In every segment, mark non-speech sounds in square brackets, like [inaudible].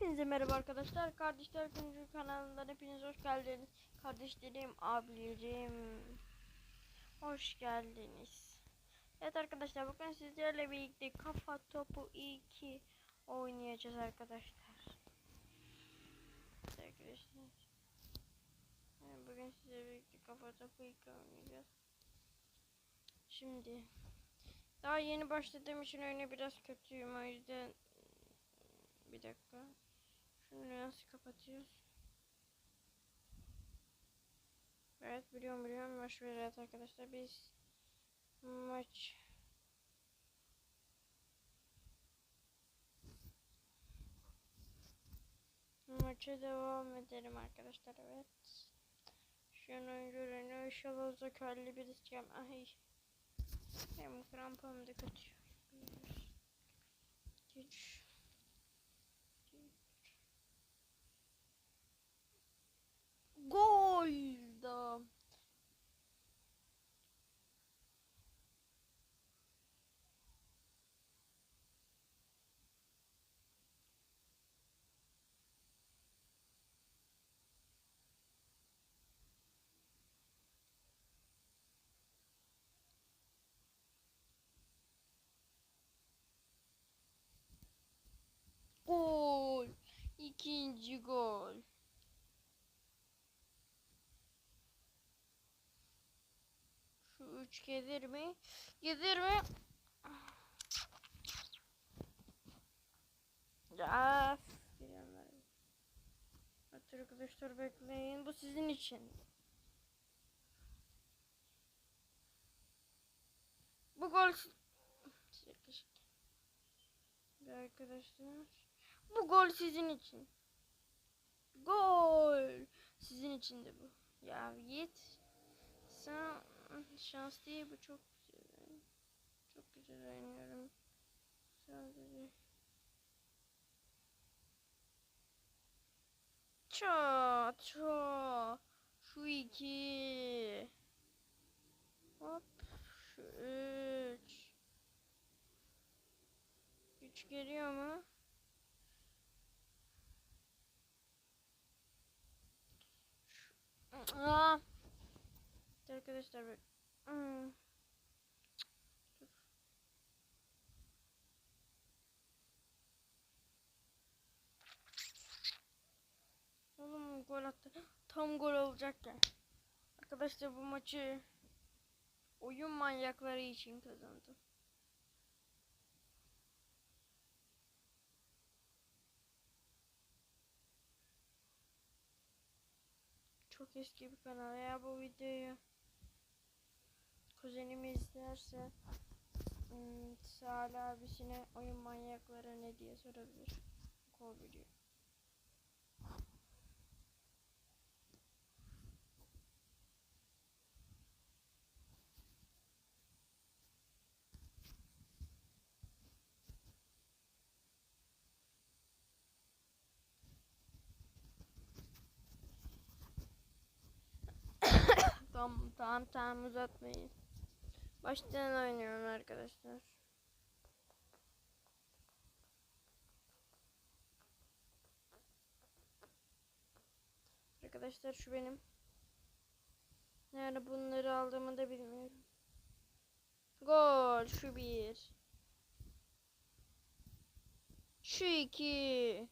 Hepinize merhaba arkadaşlar. Kardeşler Güncü kanalından hepiniz hoş geldiniz. Kardeşlerim, abilerim. Hoş geldiniz. Evet arkadaşlar bugün sizlerle birlikte kafa topu 2 oynayacağız arkadaşlar. Arkadaşlar. Bugün sizlerle birlikte kafa topu 2 oynayacağız. Şimdi daha yeni başladığım için oyuna biraz kötüyüm o yüzden bir dakika. Şunu nasıl kapatıyoruz? Evet biliyorum biliyorum. Maç ver evet arkadaşlar. Biz maç maça devam edelim arkadaşlar. Evet. Şu an oyuncularını inşallah uzak halli bir iskem ay. Hem krampam da kötü. Bir, üç, Gol da. Gol. İkinci gol. Şu üç gelir mi? Gelir mi? Ya. arkadaşlar bekleyin. Bu sizin için. Bu gol arkadaşlar. Bu gol sizin için. Gol. Sizin için de bu. Ya git. Sen şans değil bu çok güzel. Çok güzel oynuyorum. Sadece. Ça ça. Şu iki. Hop. Şu üç. Üç geliyor mu? Şu- Aa. Arkadaşlar bak. Hmm. Oğlum gol attı. Tam gol olacakken. Arkadaşlar bu maçı oyun manyakları için kazandım. Çok eski bir kanal ya bu videoyu kuzenim izlerse Salih abisine oyun manyakları ne diye sorabilir. Kol video. [coughs] Tamam tamam tamam uzatmayın. Baştan oynuyorum arkadaşlar. Arkadaşlar şu benim. Nerede bunları aldığımı da bilmiyorum. Gol şu bir. Şu iki.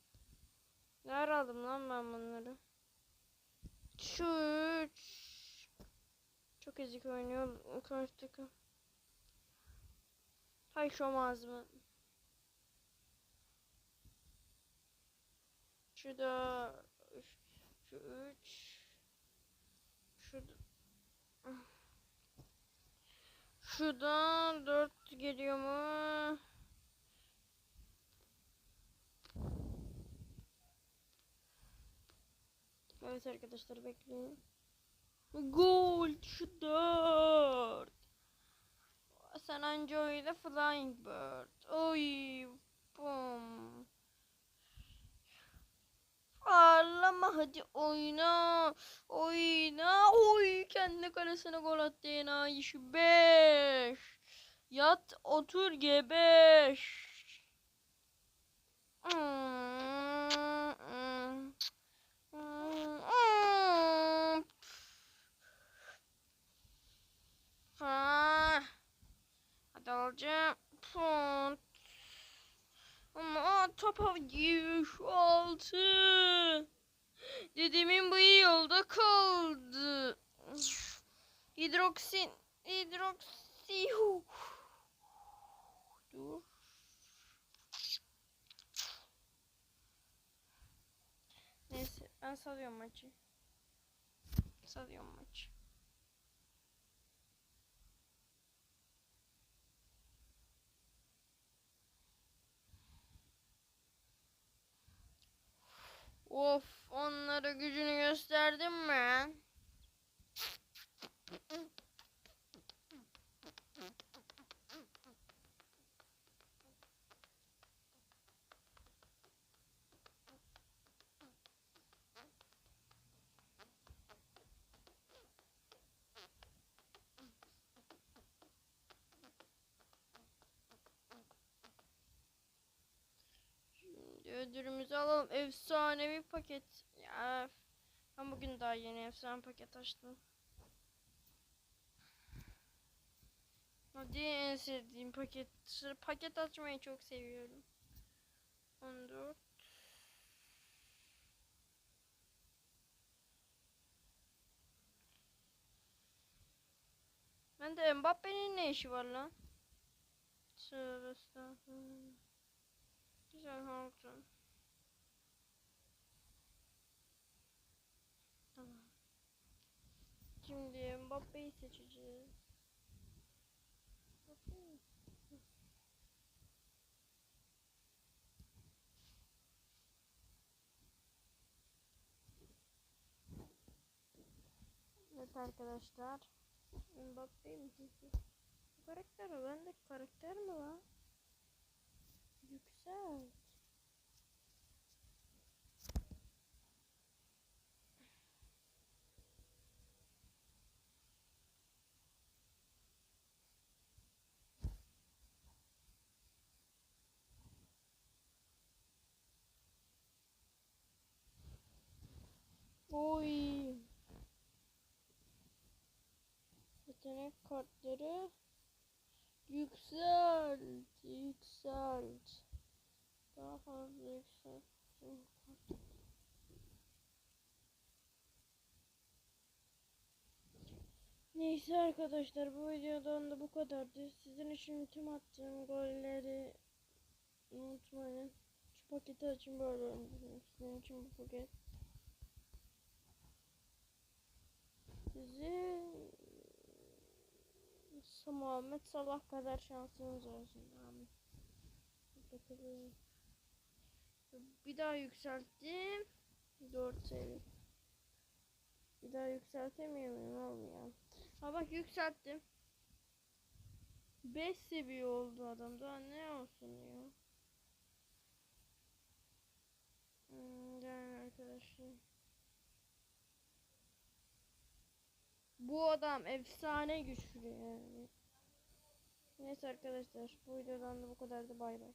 Nerede aldım lan ben bunları? Şu üç. Ezik oynuyor karşı takım. Hay şu mı? Şu da şu üç şu Şuradan dört geliyor mu? Evet arkadaşlar bekleyin. Gol şu dört. Sen anca öyle Flying Bird. Oy. Bum. Ağlama hadi oyna. Oyna. Oy kendi kalesine gol attı enayi şu beş. Yat otur gebeş. Hmm. alacağım. Punt. Ama on top of you altı. Dedemin bu yolda kaldı. Hidroksin. Hidroksi. Dur. Neyse ben salıyorum maçı. Salıyorum maçı. Şimdi ödülümüzü alalım. Efsanevi paket. Ya ben bugün daha yeni efsane paket açtım. Hadi en sevdiğim paket. Paket açmayı çok seviyorum. 14. Ben de Mbappe'nin ne işi var lan? Tövbe. Güzel oldu. Tamam. Şimdi Mbappe'yi seçeceğiz. Mbappe. Evet arkadaşlar. Mbappe mi? Bu karakter mi? Bendeki karakter mi lan? Yüksel. Oy. Yetenek kartları Neyse arkadaşlar bu videodan da bu kadardı. Sizin için tüm attığım golleri unutmayın. Şu paketi açın böyle. Sizin için bu paket. Sizi Muhammed Salah kadar şansınız olsun. Amin. Bakalım. Bir daha yükselttim. 4 seviye. Bir daha yükseltemiyor muyum ya? Ha bak yükselttim. 5 seviye oldu adam. Daha ne olsun ya? Hmm, arkadaşlar. Bu adam efsane güçlü yani. Neyse arkadaşlar bu videodan da bu kadardı bay bay.